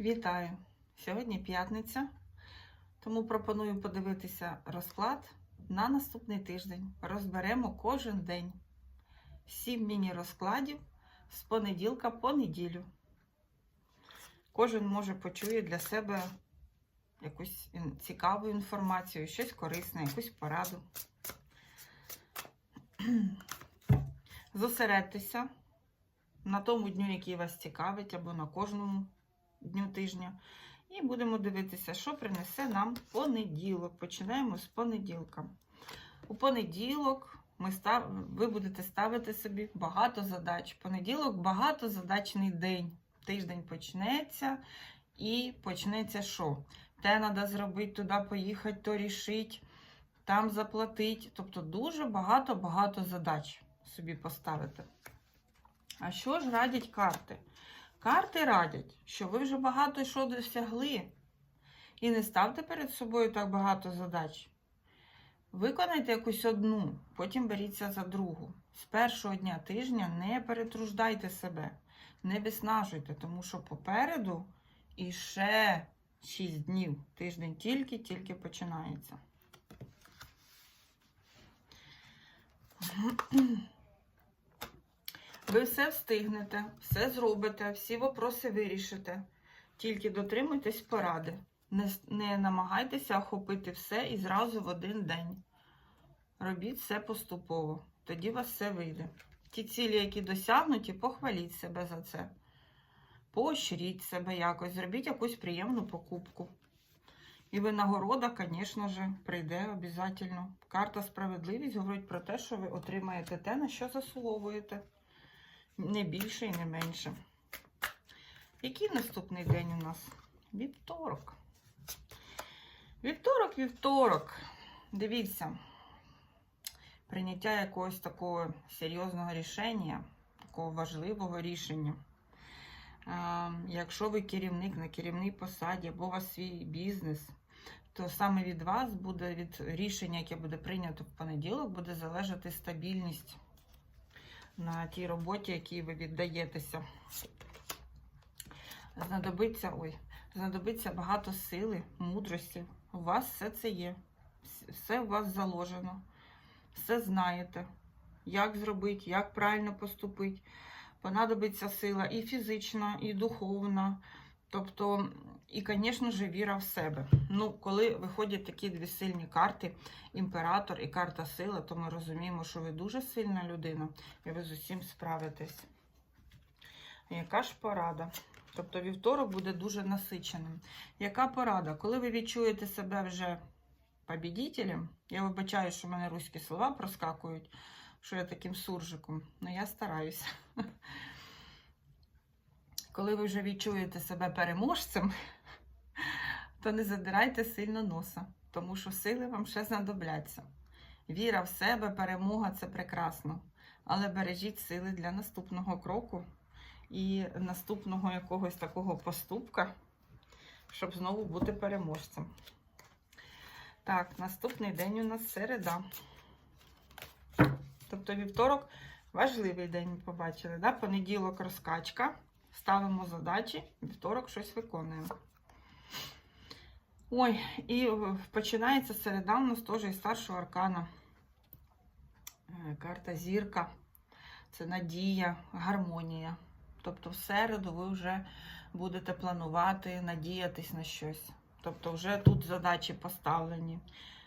Вітаю! Сьогодні п'ятниця, тому пропоную подивитися розклад на наступний тиждень. Розберемо кожен день. Сім міні-розкладів з понеділка по неділю. Кожен може почує для себе якусь цікаву інформацію, щось корисне, якусь пораду. Зосередьтеся на тому дню, який вас цікавить, або на кожному дню тижня. І будемо дивитися, що принесе нам понеділок. Починаємо з понеділка. У понеділок ми став... ви будете ставити собі багато задач. Понеділок багатозадачний день. Тиждень почнеться і почнеться що? Те треба зробити, туди поїхати, то рішити, там заплатити. Тобто дуже багато-багато задач собі поставити. А що ж радять карти? Карти радять, що ви вже багато що досягли. І не ставте перед собою так багато задач. Виконайте якусь одну, потім беріться за другу. З першого дня тижня не перетруждайте себе, не виснажуйте, тому що попереду іще 6 днів. Тиждень тільки-тільки починається. Ви все встигнете, все зробите, всі вопроси вирішите. Тільки дотримуйтесь поради. Не, не намагайтеся охопити все і зразу в один день. Робіть все поступово, тоді у вас все вийде. Ті цілі, які досягнуті, похваліть себе за це. Поощріть себе якось, зробіть якусь приємну покупку. І винагорода, звісно ж, прийде обов'язково. Карта справедливість говорить про те, що ви отримаєте те, на що заслуговуєте. Не більше і не менше. Який наступний день у нас? Вівторок. Вівторок, вівторок. Дивіться. Прийняття якогось такого серйозного рішення, такого важливого рішення. Якщо ви керівник на керівній посаді або у вас свій бізнес, то саме від вас буде від рішення, яке буде прийнято в понеділок, буде залежати стабільність на тій роботі, якій ви віддаєтеся. Знадобиться, ой, знадобиться багато сили, мудрості. У вас все це є. Все у вас заложено. Все знаєте, як зробити, як правильно поступити. Понадобиться сила і фізична, і духовна. Тобто, і, звісно ж, віра в себе. Ну, коли виходять такі дві сильні карти, імператор і карта сила, то ми розуміємо, що ви дуже сильна людина і ви з усім справитесь. Яка ж порада? Тобто вівторок буде дуже насиченим. Яка порада? Коли ви відчуєте себе вже побідітелем, я вибачаю, що в мене руські слова проскакують, що я таким суржиком, але я стараюся. Коли ви вже відчуєте себе переможцем, то не задирайте сильно носа, тому що сили вам ще знадобляться. Віра в себе, перемога це прекрасно. Але бережіть сили для наступного кроку і наступного якогось такого поступка, щоб знову бути переможцем. Так, наступний день у нас середа. Тобто вівторок важливий день, побачили. Да? Понеділок розкачка. Ставимо задачі, вівторок щось виконуємо. Ой, і е, починається середа у нас теж із старшого аркана. Е, Карта зірка. Це надія, гармонія. Тобто в середу ви вже будете планувати, надіятись на щось. Тобто вже тут задачі поставлені,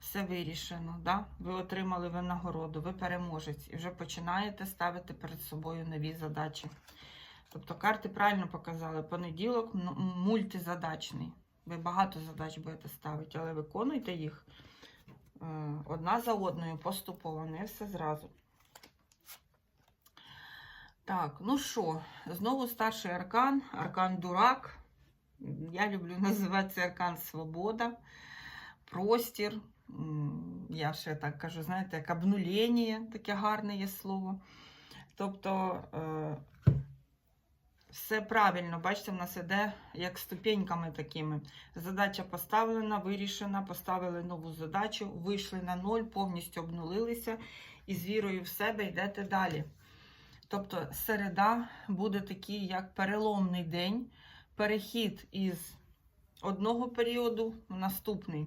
все вирішено. Да? Ви отримали винагороду, ви переможець і вже починаєте ставити перед собою нові задачі. Тобто карти правильно показали. Понеділок мультизадачний. Ви багато задач будете ставити, але виконуйте їх е, одна за одною поступово, не все зразу. Так, ну що, знову старший аркан, аркан дурак. Я люблю називати це аркан свобода, простір. Я ще так кажу, знаєте, як обнулення, таке гарне є слово. Тобто е, все правильно, бачите, в нас іде як ступеньками такими. Задача поставлена, вирішена, поставили нову задачу, вийшли на ноль, повністю обнулилися і з вірою в себе йдете далі. Тобто середа буде такий як переломний день, перехід із одного періоду в наступний.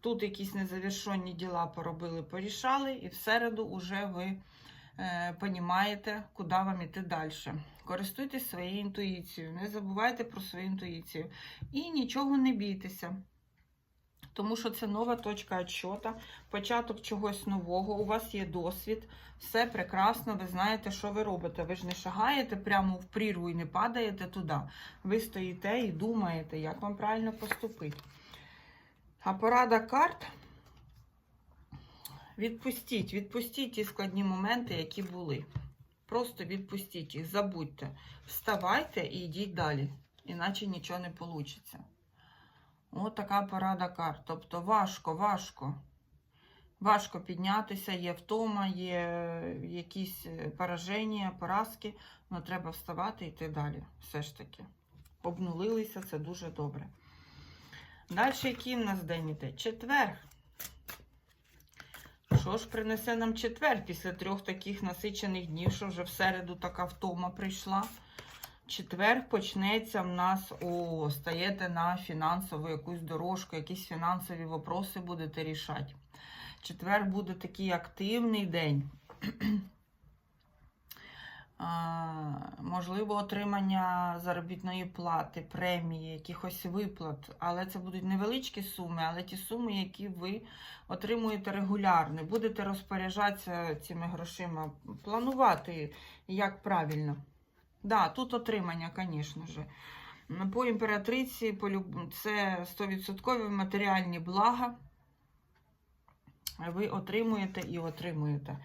Тут якісь незавершені діла поробили, порішали, і в середу вже ви понімаєте, куди вам іти далі. Користуйтесь своєю інтуїцією, не забувайте про свою інтуїцію. І нічого не бійтеся. Тому що це нова точка відчоту, початок чогось нового, у вас є досвід, все прекрасно, ви знаєте, що ви робите. Ви ж не шагаєте прямо в прірву і не падаєте туди. Ви стоїте і думаєте, як вам правильно поступити. А порада карт. Відпустіть, відпустіть ті складні моменти, які були. Просто відпустіть їх, забудьте. Вставайте і йдіть далі, іначе нічого не вийде. От така порада карт. Тобто важко, важко. Важко піднятися, є втома, є якісь е, пораження, поразки, але треба вставати і йти далі. Все ж таки. Обнулилися, це дуже добре. Далі, який в нас день іде? Четвер. Що ж принесе нам четвер після трьох таких насичених днів, що вже в середу така втома прийшла? Четвер почнеться в нас, о, стаєте на фінансову якусь дорожку, якісь фінансові вопроси будете рішати. Четвер буде такий активний день. Можливо, отримання заробітної плати, премії, якихось виплат, але це будуть невеличкі суми, але ті суми, які ви отримуєте регулярно. Будете розпоряджатися цими грошима, планувати як правильно. Да, тут отримання, звісно ж. По імператриці по це 100% матеріальні блага. Ви отримуєте і отримуєте.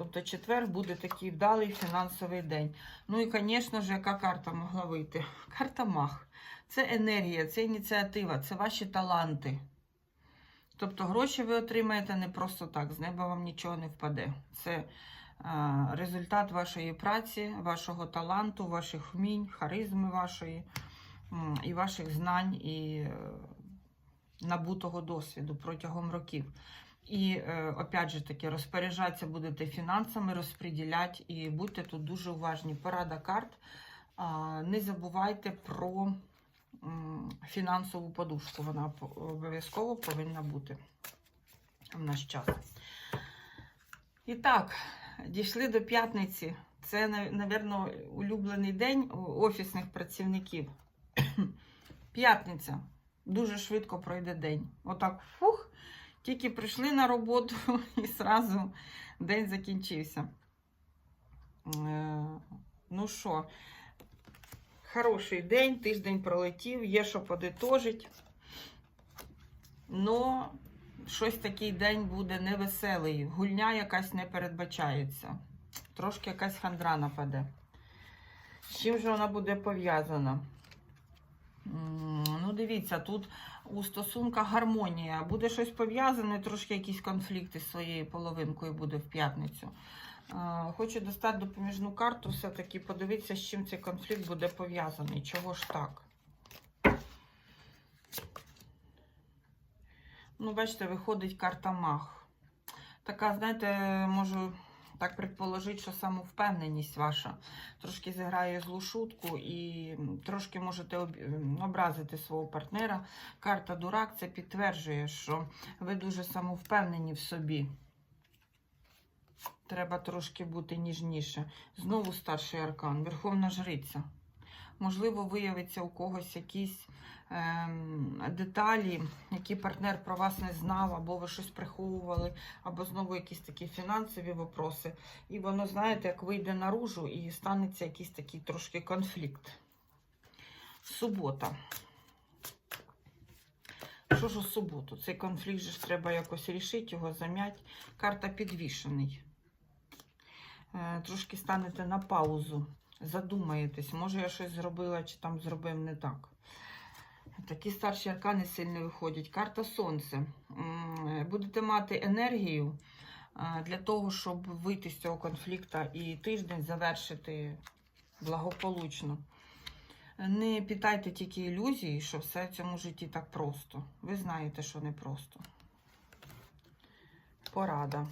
Тобто четвер буде такий вдалий фінансовий день. Ну і, звісно ж, яка карта могла вийти? Карта Мах. Це енергія, це ініціатива, це ваші таланти. Тобто гроші ви отримаєте не просто так, з неба вам нічого не впаде. Це а, результат вашої праці, вашого таланту, ваших вмінь, харизми вашої, і ваших знань, і е, набутого досвіду протягом років. І, е, опять же таки, розпоряджатися будете фінансами, розподіляти, і будьте тут дуже уважні. Порада карт. Не забувайте про фінансову подушку. Вона обов'язково повинна бути в наш час. І так, дійшли до п'ятниці. Це, напевно, улюблений день офісних працівників. П'ятниця. Дуже швидко пройде день. Отак, фух, тільки прийшли на роботу і зразу день закінчився. Е, Ну що, хороший день, тиждень пролетів, є що подитожить. Но щось такий день буде невеселий. Гульня якась не передбачається. Трошки якась хандра нападе. З чим же вона буде пов'язана? Ну, дивіться, тут у стосунках гармонія. Буде щось пов'язане, трошки якісь конфлікти з своєю половинкою буде в п'ятницю. Е, Хочу достати допоміжну карту, все-таки подивитися, з чим цей конфлікт буде пов'язаний. Чого ж так? Ну, бачите, виходить карта мах. Така, знаєте, можу так предположить, що самовпевненість ваша трошки зіграє злу шутку і трошки можете образити свого партнера. Карта Дурак це підтверджує, що ви дуже самовпевнені в собі. Треба трошки бути ніжніше. Знову старший аркан, Верховна Жриця. Можливо, виявиться у когось якісь ем, деталі, які партнер про вас не знав, або ви щось приховували, або знову якісь такі фінансові вопроси. І воно, знаєте, як вийде наружу і станеться якийсь такий трошки конфлікт. Субота. Що ж у суботу? Цей конфлікт же ж треба якось рішити, його зам'ять. Карта підвішений. Е, Трошки станете на паузу, задумаєтесь, може я щось зробила, чи там зробив не так. Такі старші аркани сильно виходять. Карта Сонце. Будете мати енергію для того, щоб вийти з цього конфлікту і тиждень завершити благополучно. Не питайте тільки ілюзії, що все в цьому житті так просто. Ви знаєте, що не просто. Порада.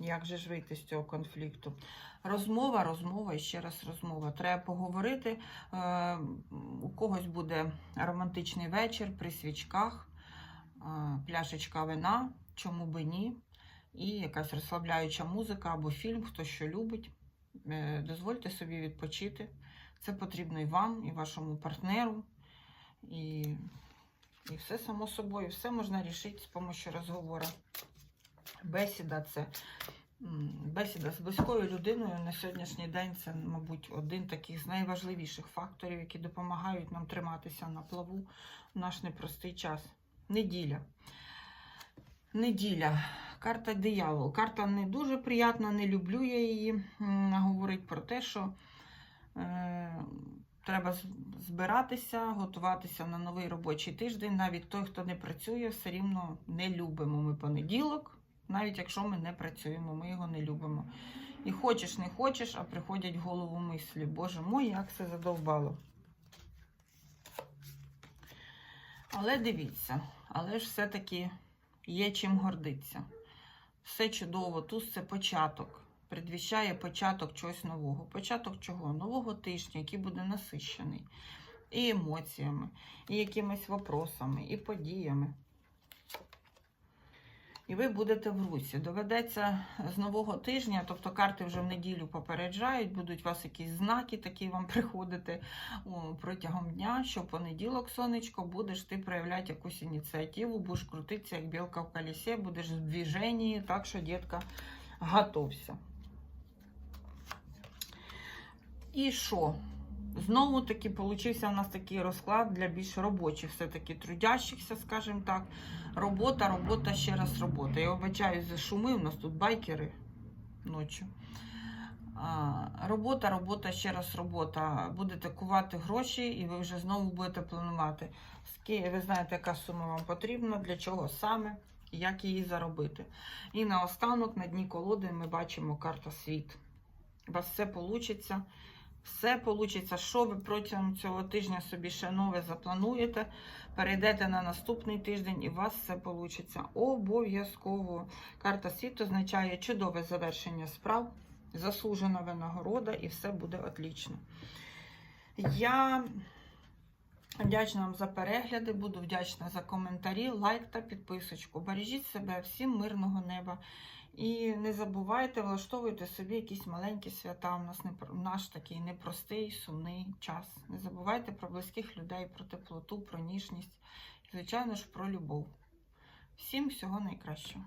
Як же ж вийти з цього конфлікту? Розмова, розмова і ще раз розмова. Треба поговорити. Е, у когось буде романтичний вечір при свічках, е, пляшечка вина, чому би ні, і якась розслабляюча музика або фільм, хто що любить. Е, дозвольте собі відпочити. Це потрібно і вам, і вашому партнеру. І, і все само собою, все можна рішити з допомогою розговору. Бесіда це бесіда з близькою людиною на сьогоднішній день це, мабуть, один таких з найважливіших факторів, які допомагають нам триматися на плаву в наш непростий час. Неділя. Неділя. Карта диявол. Карта не дуже приятна, не люблю я її. М, Говорить про те, що е, треба збиратися, готуватися на новий робочий тиждень. Навіть той, хто не працює, все рівно не любимо ми понеділок. Навіть якщо ми не працюємо, ми його не любимо. І хочеш, не хочеш, а приходять голову мислі. Боже мой, як це задовбало. Але дивіться, але ж все-таки є чим гордитися. Все чудово, туз це початок. Предвіщає початок чогось нового. Початок чого? Нового тижня, який буде насищений і емоціями, і якимись вопросами, і подіями. І ви будете в русі. Доведеться з нового тижня, тобто карти вже в неділю попереджають, будуть у вас якісь знаки, такі вам приходити протягом дня, що понеділок, сонечко, будеш ти проявляти якусь ініціативу, будеш крутитися, як білка в колесі, будеш в движенні, так що, дітка, готовся. І що? Знову таки получився у нас такий розклад для більш робочих, все-таки трудящихся, скажімо так. Робота, робота, ще раз робота. Я вибачаю за шуми, у нас тут байкери ночі. Робота, робота, ще раз робота. Будете кувати гроші, і ви вже знову будете планувати. Ви знаєте, яка сума вам потрібна, для чого саме, як її заробити. І наостанок на дні колоди ми бачимо карта світ. У вас все вийде. Все вийде, що ви протягом цього тижня собі ще нове заплануєте, перейдете на наступний тиждень і у вас все вийде. Обов'язково. Карта світу означає чудове завершення справ, заслужена винагорода і все буде отлично. Я вдячна вам за перегляди, буду вдячна за коментарі, лайк та підписочку. Бережіть себе, всім мирного неба. І не забувайте, влаштовуйте собі якісь маленькі свята. У нас не наш такий непростий, сумний час. Не забувайте про близьких людей, про теплоту, про ніжність і, звичайно ж, про любов. Всім всього найкращого.